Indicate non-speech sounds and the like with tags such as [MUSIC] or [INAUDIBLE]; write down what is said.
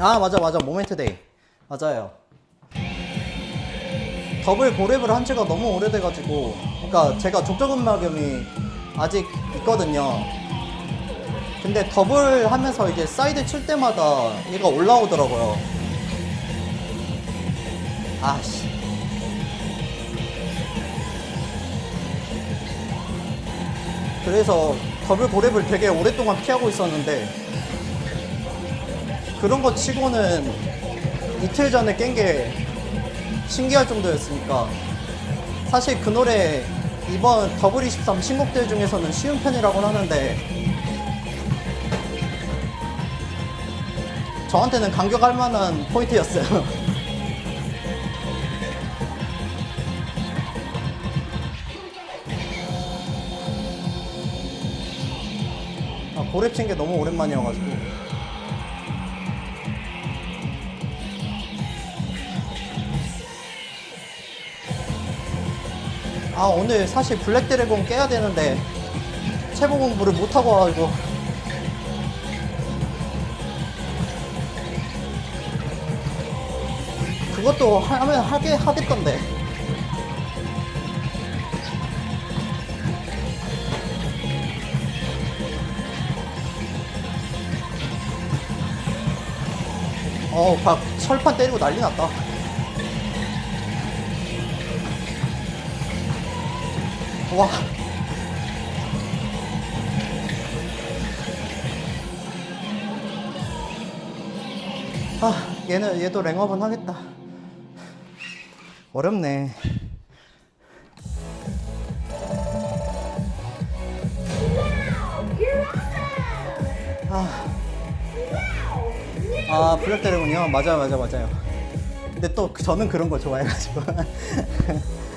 아 맞아 맞아. 모멘트 데이 맞아요. 더블 고랩을 한 지가 너무 오래돼가지고. 그러니까 제가 족저근막염이 아직 있거든요. 근데 더블 하면서 이제 사이드 칠 때마다 얘가 올라오더라고요. 아씨. 그래서 더블 고랩을 되게 오랫동안 피하고 있었는데 그런 거 치고는 이틀 전에 깬 게 신기할 정도였으니까 사실 그 노래 이번 더블 23 신곡들 중에서는 쉬운 편이라고 하는데 저한테는 감격할 만한 포인트였어요. [LAUGHS] 아, 고랩 친게 너무 오랜만이어가지고. 아 오늘 사실 블랙 드래곤 깨야 되는데 체보 공부를 못 하고 와가지고. 그것도 하면 하게 하겠던데. 어막 철판 때리고 난리 났다 와 아, 얘는 얘도 랭업은 하겠다. 어렵네. 아, 아 블랙 드래곤이요? 맞아요, 맞아요, 맞아요. 근데 또 저는 그런 거 좋아해가지고. [LAUGHS]